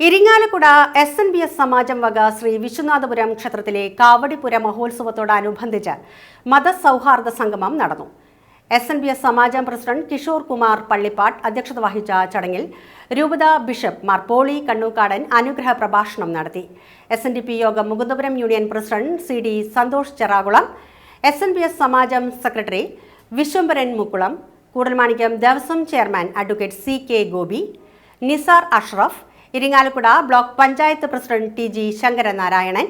Irinjalakuda S N B S സമാജം വക ശ്രീ വിശ്വനാഥപുരം ക്ഷേത്രത്തിലെ കാവടിപുര മഹോത്സവത്തോടനുബന്ധിച്ച് മതസൗഹാർദ്ദ സംഗമം നടന്നു. എസ് എൻ ബി എസ് സമാജം പ്രസിഡന്റ് കിഷോർ കുമാർ പള്ളിപ്പാട്ട് അധ്യക്ഷത വഹിച്ച ചടങ്ങിൽ രൂപത ബിഷപ്പ് മാർ പോളി കണ്ണൂക്കാടൻ അനുഗ്രഹ പ്രഭാഷണം നടത്തി. എസ് എൻ ഡി പി യോഗം Mukundapuram union president C D Santhosh Cherakulam S N B S സമാജം secretary Vishwambharan Mukkulam Koodalmanikyam Devaswom chairman advocate C K Gopi Nisar Ashraf Irinjalakuda block panchayat president T G Sankaranarayanan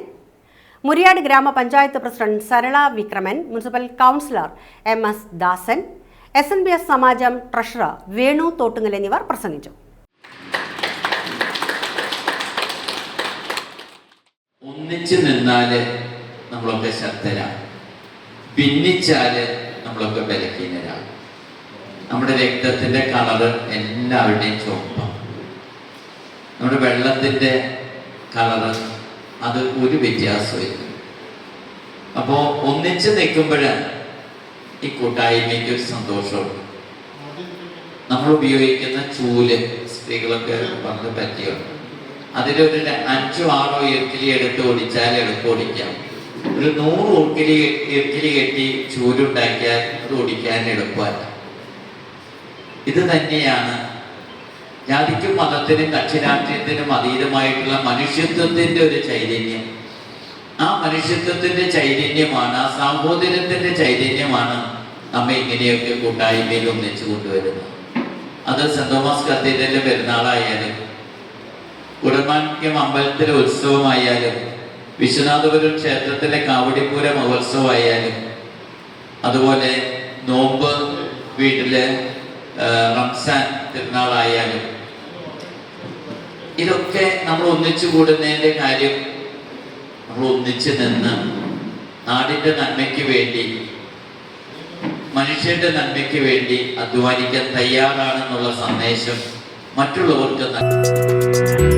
Muriyad ഗ്രാമപഞ്ചായത്ത് president Sarala Vikraman municipal councillor M S Dasan S N B S സമാജം treasurer Venu Thottungal എന്നിവർ പ്രസംഗിച്ചു. ഒന്നിച്ചു നിന്നാൽ നമ്മളൊക്കെ ശക്തരാണ് ഭിന്നിച്ചാൽ നമ്മളൊക്കെ ബലഹീനരാണ് നമ്മുടെ രക്തത്തിന്റെ colour എല്ലാവരുടെയും ചുവപ്പാണ് നമ്മുടെ വെള്ളത്തിന്റെ കളറ് അത് ഒരു വ്യത്യാസമില്ല അപ്പോൾ ഒന്നിച്ച് നിൽക്കുമ്പോൾ ഈ കൂട്ടായ്മയ്ക്ക് ഒരു സന്തോഷമുണ്ട്. നമ്മൾ ഉപയോഗിക്കുന്ന ചൂൽ സ്ത്രീകളൊക്കെ പറഞ്ഞ് പറ്റിയുണ്ട് അതിലൊരു അഞ്ചോ ആറോ ഇർക്കിലി എടുത്ത് ഓടിച്ചാൽ എളുപ്പം ഓടിക്കാം ഒരു നൂറ് ഉർക്കിലി ഇർക്കിലി കെട്ടി ചൂലുണ്ടാക്കിയാൽ അത് ഓടിക്കാൻ എളുപ്പമല്ല. ഇത് തന്നെയാണ് ജാതിക്കും മതത്തിനും കക്ഷിരാഷ്ട്രീയത്തിനും അതീതമായിട്ടുള്ള മനുഷ്യത്വത്തിന്റെ ഒരു ചൈതന്യം. ആ മനുഷ്യത്വത്തിന്റെ ചൈതന്യമാണ് ആ സാഹോദര്യത്തിന്റെ ചൈതന്യമാണ് നമ്മെ ഇങ്ങനെയൊക്കെ കൂട്ടായ്മയിൽ ഒന്നിച്ചു കൊണ്ടുവരുന്നത്. അത് സെന്റ് തോമസ് കത്തീഡ്രലിന്റെ പെരുന്നാളായാലും കുടമാണിക്യം അമ്പലത്തിലെ ഉത്സവമായാലും വിശ്വനാഥപുരം ക്ഷേത്രത്തിലെ കാവടിപ്പൂര മഹോത്സവമായാലും അതുപോലെ നോമ്പ് വീട്ടിലെ റംസാൻ തിരുനാളായാലും ഇതൊക്കെ നമ്മൾ ഒന്നിച്ചു കൂടുന്നതിന്റെ കാര്യം നമ്മൾ ഒന്നിച്ചു നിന്ന് നാടിന്റെ നന്മയ്ക്ക് വേണ്ടി മനുഷ്യന്റെ നന്മയ്ക്ക് വേണ്ടി അധ്വാനിക്കാൻ തയ്യാറാണെന്നുള്ള സന്ദേശം മറ്റുള്ളവർക്ക് നൽകുക